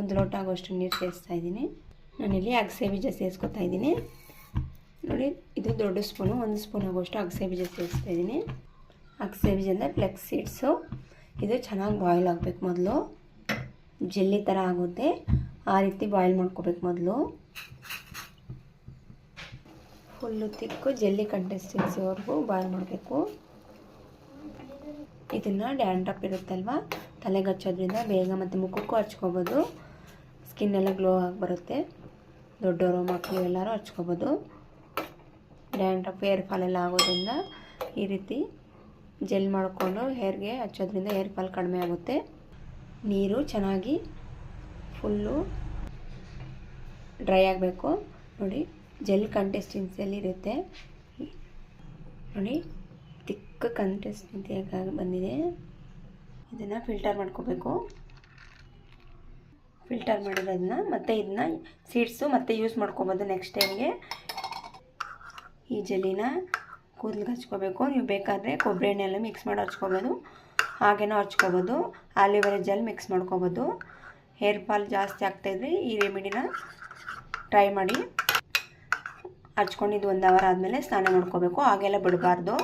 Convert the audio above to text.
ಒಂದು ಲೋಟ ಆಗೋಷ್ಟು ನೀರು ಸೇರಿಸ್ತಾ ಇದ್ದೀನಿ. ನಾನಿಲ್ಲಿ ಅಗಸೆ ಬೀಜ ಸೇರಿಸ್ಕೊತಾ ಇದ್ದೀನಿ. ನೋಡಿ, ಇದು ದೊಡ್ಡ ಸ್ಪೂನು, ಒಂದು ಸ್ಪೂನ್ ಆಗೋಷ್ಟು ಅಗಸೆ ಬೀಜ ಸೇರಿಸ್ತಾ ಇದ್ದೀನಿ. ಅಗಸೆ ಬೀಜ ಅಂದರೆ ಫ್ಲೆಕ್ಸ್ ಸೀಡ್ಸು. ಇದು ಚೆನ್ನಾಗಿ ಬಾಯ್ಲ್ ಆಗಬೇಕು ಮೊದಲು. ಜೆಲ್ಲಿ ಥರ ಆಗುತ್ತೆ. ಆ ರೀತಿ ಬಾಯ್ಲ್ ಮಾಡ್ಕೋಬೇಕು ಮೊದಲು. ಫುಲ್ಲು ತಿಕ್ಕು, ಜೆಲ್ಲಿ ಕಂಟೆಸ್ಟೆನ್ಸಿವರೆಗೂ ಬಾಯ್ಲ್ ಮಾಡಬೇಕು. ಇದನ್ನು ಡ್ಯಾಂಡ್ರಪ್ ಇರುತ್ತಲ್ವ? ತಲೆಗೆ ಹಚ್ಚೋದ್ರಿಂದ ಬೇಗ ಮತ್ತು ಮುಖಕ್ಕೂ ಹಚ್ಕೋಬೋದು. ಸ್ಕಿನ್ ಎಲ್ಲ ಗ್ಲೋ ಆಗಿ ಬರುತ್ತೆ. ದೊಡ್ಡವರು ಮಕ್ಕಳು ಎಲ್ಲರೂ ಹಚ್ಕೋಬೋದು. ಡ್ಯಾಂಡ್ರಪ್ ಹೇರ್ ಫಾಲ್ ಎಲ್ಲ ಆಗೋದ್ರಿಂದ ಈ ರೀತಿ ಜೆಲ್ ಮಾಡಿಕೊಂಡು ಹೇರ್ಗೆ ಹಚ್ಚೋದ್ರಿಂದ ಹೇರ್ ಫಾಲ್ ಕಡಿಮೆ ಆಗುತ್ತೆ. ನೀರು ಚೆನ್ನಾಗಿ ಫುಲ್ಲು ಡ್ರೈ ಆಗಬೇಕು. ನೋಡಿ ಜೆಲ್ ಕಂಟೆಸ್ಟೆನ್ಸಿಯಲ್ಲಿ ಇರುತ್ತೆ. ನೋಡಿ ತಿಕ್ಕ ಕಂಟೆಸ್ಟೆನ್ಸಿಯಾಗಿ ಬಂದಿದೆ. ಇದನ್ನು ಫಿಲ್ಟರ್ ಮಾಡ್ಕೋಬೇಕು. ಫಿಲ್ಟರ್ ಮಾಡಿರೋದನ್ನ ಮತ್ತೆ ಇದನ್ನ ಸೀಡ್ಸು ಮತ್ತೆ ಯೂಸ್ ಮಾಡ್ಕೊಬೋದು ನೆಕ್ಸ್ಟ್ ಟೈಮ್ಗೆ ಈ ಜೆಲ್ಲಿನ ಕೂದಲಿಗೆ ಹಚ್ಕೋಬೇಕು ನೀವು ಬೇಕಾದರೆ ಕೊಬ್ಬರಿ ಎಣ್ಣೆಲ್ಲ ಮಿಕ್ಸ್ ಮಾಡಿ ಹಚ್ಕೋಬೋದು. ಹಾಗೇನೂ ಹಚ್ಕೋಬೋದು. ಆಲಿವೆರಾ ಜೆಲ್ ಮಿಕ್ಸ್ ಮಾಡ್ಕೋಬೋದು. ಹೇರ್ ಫಾಲ್ ಜಾಸ್ತಿ ಆಗ್ತಾಯಿದ್ರೆ ಈ ರೆಮಿಡಿನ ಟ್ರೈ ಮಾಡಿ. ಹಚ್ಕೊಂಡಿದ್ದು ಒಂದು ಅವರ್ ಆದಮೇಲೆ ಸ್ನಾನ ಮಾಡ್ಕೋಬೇಕು. ಹಾಗೆಲ್ಲ ಬಿಡಬಾರ್ದು.